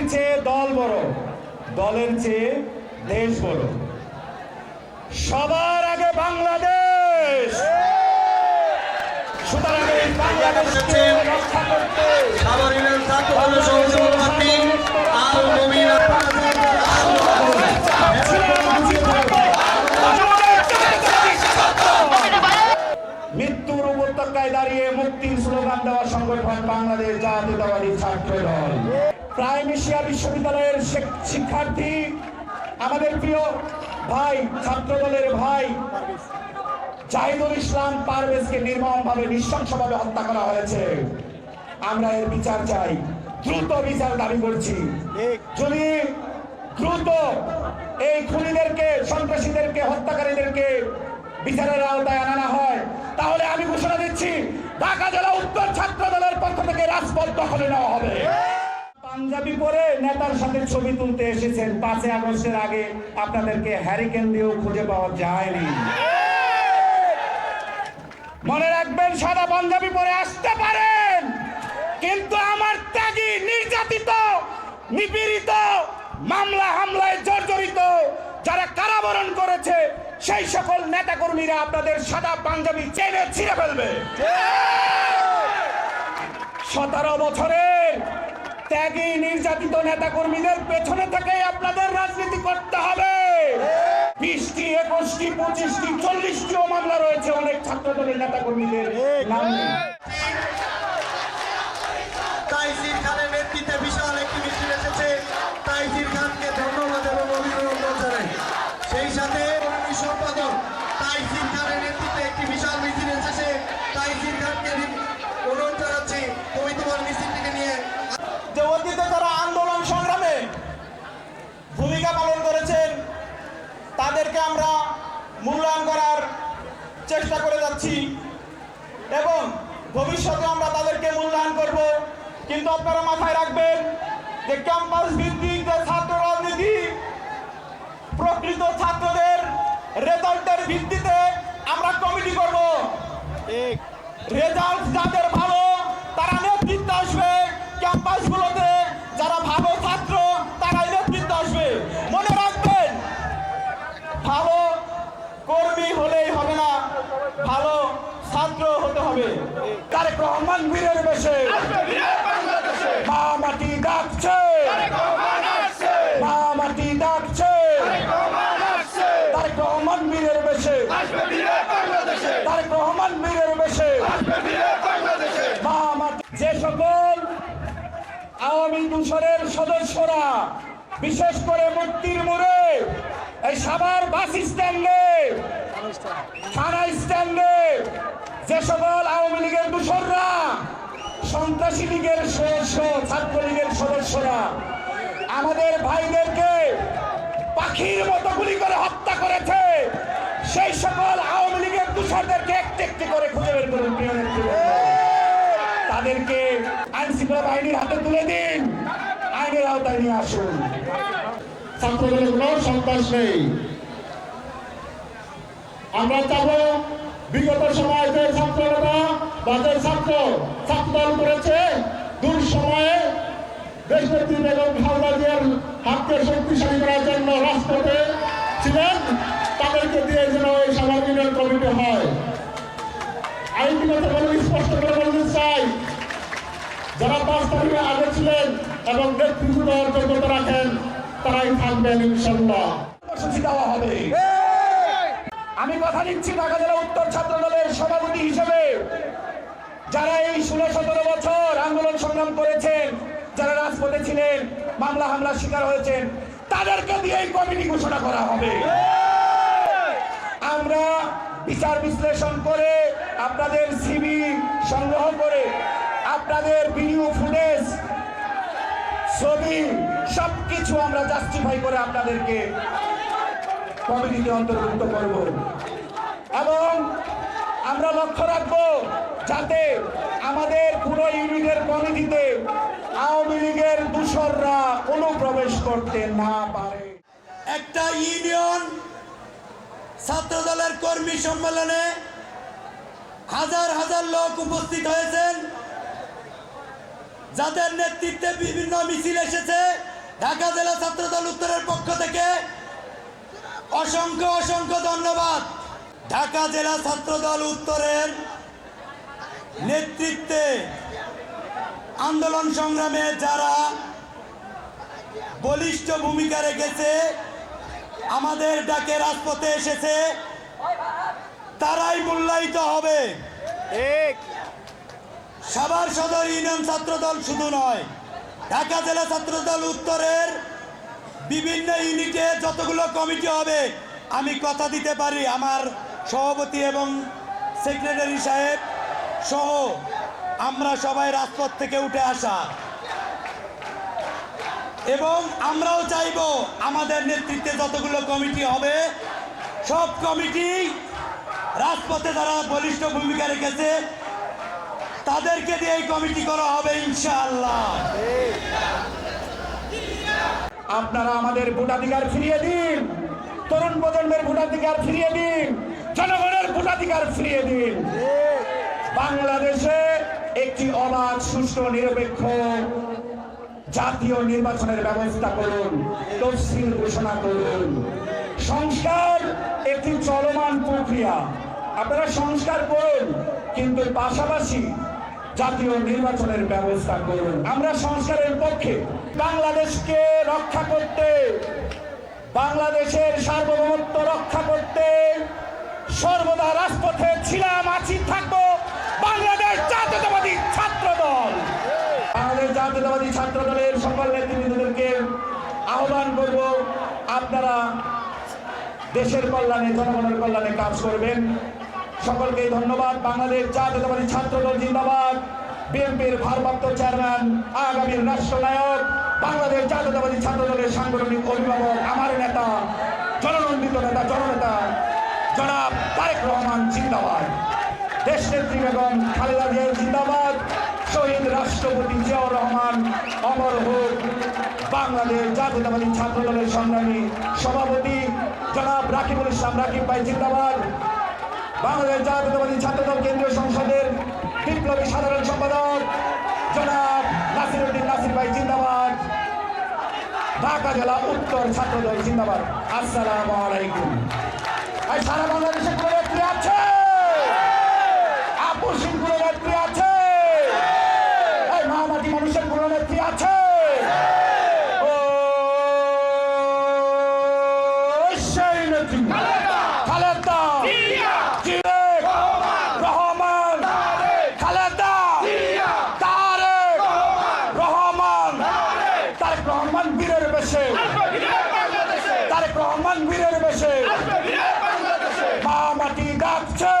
ব্যক্তির চেয়ে দল বড় দলের চেয়ে দেশ বড়। সবার আগে বাংলাদেশ! সুতরাং এই বাংলাদেশকে রক্ষা করতে মৃত্যুর উপত্যকায় দাঁড়িয়ে মুক্তির স্লোগান দেওয়া সংগঠন বাংলাদেশ জাতীয়তাবাদী ছাত্র দল। এশিয়া বিশ্ববিদ্যালয়ের শিক্ষার্থী, আমাদের প্রিয় ভাই ছাত্র দলের ভাই জাহিদুল ইসলাম পারভেজকে নির্মমভাবে নৃশংসভাবে হত্যা করা হয়েছে। আমরা এর বিচার চাই। দ্রুত বিচার দাবি করছি। যদি দ্রুত এই খুনিদেরকে, সন্ত্রাসীদেরকে, হত্যাকারীদেরকে বিচারের আওতায় আনা হয়, তাহলে আমি ঘোষণা দিচ্ছি, ঢাকা জেলা উত্তর ছাত্র দলের পক্ষ থেকে রাজপথ দখলে নেওয়া হবে। পাঞ্জাবি পরে নেতার সাথে ছবি তুলতে এসেছেন। পাঁচই আগস্টের আগে আপনাদেরকে হ্যারিকেন দিয়েও খুঁজে পাওয়া যায়নি। মনে রাখবেন, সাদা পাঞ্জাবি পরে আসতে পারেন। কিন্তু আমার ত্যাগী, নির্যাতিত, নিপীড়িত, মামলা হামলায় জর্জরিত যারা কারাবরণ করেছে, সেই সকল নেতাকর্মীরা আপনাদের সাদা পাঞ্জাবি চেনে ছিঁড়ে ফেলবে। সতেরো বছরের ত্যাগী নির্যাতিত নেতাকর্মীদের পেছনে থেকেই আপনাদের রাজনীতি করতে হবে। বিশটি, একুশটি, পঁচিশটি চল্লিশটিও মামলা রয়েছে অনেক ছাত্র দলের নেতাকর্মীদের নাম। তাইসির খানের নেতৃত্বে বিশাল একটি মিছিল এসেছে। তাইজির খানকে ধন্যবাদ। তাদেরকে আমরা মূল্যায়ন করার চেষ্টা করে যাচ্ছি এবং ভবিষ্যতে আমরা তাদেরকে মূল্যায়ন করব। কিন্তু আপনারা মাথায় রাখবেন যে ক্যাম্পাস ভিত্তিক যে ছাত্র রাজনীতি প্রকৃত ছাত্রদের রেজাল্টের ভিত্তিতে আমরা কমিটি করব। রেজাল্ট যাদের হবে। তারেক রহমান বীরের বেশে। মা মাটি ডাকছে। মা মাটি ডাকছে। তারেক রহমান বীরের বেশে। তারেক রহমান বীরের বেশে। মা মাটি যে সকল আওয়ামী দূষণের সদস্যরা বিশেষ করে মুক্তির মোড়ে এই সাভার বাস স্ট্যান্ডে থানা স্ট্যান্ডে যে সকল আওয়ামী লীগের দূষণরা, সন্ত্রাসী লীগের সদস্য, ছাত্রলীগের সদস্যরা, আমাদের ভাইদেরকে পাখির মতো গুলি করে হত্যা করেছে, সেই সকল আওয়ামী লীগের দূষণদেরকে একটি একটি করে খুঁজে বের করুন তাদেরকে আইন শৃঙ্খলা বাহিনীর হাতে তুলে দিন, আইনের আওতায় নিয়ে আসুন। ছাত্রদলের কোনো সন্ত্রাস নেই। আমরা চাবো বিগত সময়ে যে ছাত্ররা বা যে ছাত্র ছাত্রদল করেছে দূর সময়ে দেশনেত্রী বেগম খালেদা জিয়ার হাতকে শক্তিশালী করার জন্য ছিলেন তাদেরকে দিয়ে যেন এই সমাজ ইউনিয়ন কমিটি হয়। বলে স্পষ্ট করে বলতে চাই যারা পাঁচ তারিখে আগে ছিলেন এবং নেতৃত্ব দেওয়ার যোগ্যতা রাখেন তারাই থাকবেন ইনশাল্লাহ দেওয়া হবে। আমি কথা দিচ্ছি ঢাকা জেলা উত্তর ছাত্র দলের সভাপতি হিসেবে। যারা এই ষোলো সতেরো বছর আন্দোলন সংগ্রাম করেছেন, যারা রাজপথে ছিলেন, মামলা হামলার শিকার হয়েছেন, তাদেরকে দিয়ে এই কমিটি ঘোষণা করা হবে। আমরা বিচার বিশ্লেষণ করে আপনাদের সিবি সংগ্রহ করে আপনাদের ভিডিও ফুটেজ ছবি, সবকিছু আমরা জাস্টিফাই করে আপনাদেরকে কমিটিতে অন্তর্ভুক্ত করব। এবং আমরা লক্ষ্য রাখব যাতে আমাদের পুরো ইউনিটের কমিটিতে আওয়ামী লীগের দূষররা অনুপ্রবেশ করতে না পারে। একটা ইউনিয়ন ছাত্র দলের কর্মী সম্মেলনে হাজার হাজার লোক উপস্থিত হয়েছেন। যাদের নেতৃত্বে বিভিন্ন মিছিল এসেছে। ঢাকা জেলা ছাত্রদল উত্তরের পক্ষ থেকে অসংখ্য অসংখ্য ধন্যবাদ। ঢাকা জেলা ছাত্রদল উত্তরের নেতৃত্বে আন্দোলন সংগ্রামে যারা বলিষ্ঠ ভূমিকা রেখেছে আমাদের ডাকে রাজপথে এসেছে তারাই মূল্যায়িত হবে। সাভার সদর ইউনিয়ন ছাত্রদল শুধু নয় ঢাকা জেলা ছাত্রদল উত্তরের বিভিন্ন ইউনিটে যতগুলো কমিটি হবে, আমি কথা দিতে পারি আমার সভাপতি এবং সেক্রেটারি সাহেব সহ আমরা সবাই রাজপথ থেকে উঠে আসা। এবং আমরাও চাইব আমাদের নেতৃত্বে যতগুলো কমিটি হবে, সব কমিটি রাজপথে যারা বলিষ্ঠ ভূমিকা রেখেছে, তাদেরকে দিয়ে এই কমিটি করা হবে ইনশাআল্লাহ। আপনারা আমাদের ভোটাধিকার ফিরিয়ে দিন। তরুণ প্রজন্মের ভোটাধিকার ফিরিয়ে দিন। জনগণের ভোটাধিকার ফিরিয়ে দিন। বাংলাদেশে একটি অবাধ, সুষ্ঠু, নিরপেক্ষ জাতীয় নির্বাচনের ব্যবস্থা করুন, তফসিল ঘোষণা করুন। সংস্কার একটি চলমান প্রক্রিয়া। আপনারা সংস্কার করুন, কিন্তু পাশাপাশি জাতীয় নির্বাচনের ব্যবস্থা করুন। আমরা সংস্কারের পক্ষে বাংলাদেশকে রক্ষা করতে, বাংলাদেশের সার্বভৌমত্ব রক্ষা করতে সর্বদা রাজপথে ছিলাম, আছি, থাকব বাংলাদেশ জাতীয়তাবাদী ছাত্র দল বাংলাদেশ জাতীয়তাবাদী ছাত্র দলের সকল নেতৃবৃন্দদেরকে আহ্বান করব, আপনারা দেশের কল্যাণে, জনগণের কল্যাণে কাজ করবেন। সকলকে ধন্যবাদ। বাংলাদেশ জাতীয়তাবাদী ছাত্র দল জিন্দাবাদ। বিএনপির ভারপ্রাপ্ত চেয়ারম্যান আগামীর রাষ্ট্রনায়ক, বাংলাদেশ জাতীয়তাবাদী ছাত্র দলের সাংগঠনিক অভিভাবক, আমার নেতা, জননন্দিত নেতা, জননেতা, জনাব তারেক রহমান জিন্দাবাদ। দেশ নেত্রী বেগম খালেদা জিয়া জিন্দাবাদ। শহীদ রাষ্ট্রপতি জিয়াউর রহমান, অমর হোক। বাংলাদেশ জাতীয়তাবাদী ছাত্র দলের সংগ্রামী সভাপতি জনাব রাকিবুল ইসলাম রাকিব ভাই জিন্দাবাদ। বাংলাদেশ জাতীয়তাবাদী ছাত্র দল কেন্দ্রীয় সংসদের বিপ্লবী সাধারণ সম্পাদক জনাব নাসিরুদ্দিন নাসির ভাই, জিন্দাবাদ। ঢাকা জেলা উত্তর ছাত্র দল জিন্দাবাদ। আসসালামু আলাইকুম। সারা বাংলাদেশে কোনো আছে? আপসীন কোনো নেত্রী আছে? এই মহামাটি মানুষের কোনো আছে? ও, সেই খালেদা জিয়াউর রহমান খালেদা তারেক রহমান তারেক রহমান বীরের বেশে ডাকছে মা মাটি ডাকছে।